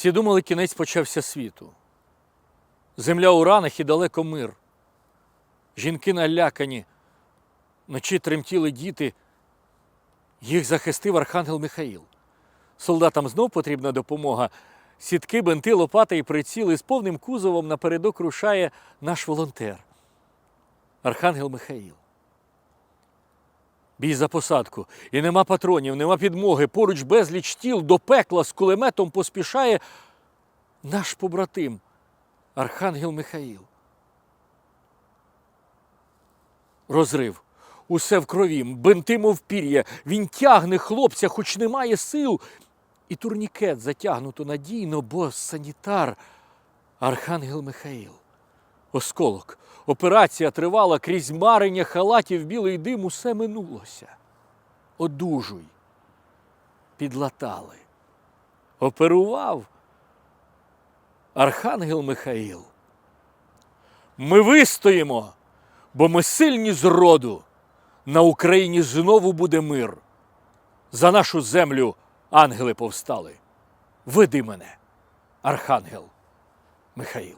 Всі думали, кінець почався світу. Земля у ранах і далеко мир. Жінки налякані, вночі тремтіли діти. Їх захистив архангел Михаїл. Солдатам знов потрібна допомога. Сітки, бенти, лопата і приціли з повним кузовом напередок рушає наш волонтер. Архангел Михаїл. Бій за посадку. І нема патронів, нема підмоги. Поруч безліч тіл до пекла з кулеметом поспішає наш побратим Архангел Михаїл. Розрив. Усе в крові, бинти, мов пір'я. Він тягне хлопця, хоч немає сил. І турнікет затягнуто надійно, бо санітар Архангел Михаїл. Осколок. Операція тривала крізь марення халатів білий дим, усе минулося. Одужуй. Підлатали. Оперував Архангел Михаїл. Ми вистоїмо, бо ми сильні з роду. На Україні знову буде мир. За нашу землю ангели повстали. Веди мене, Архангел Михаїл.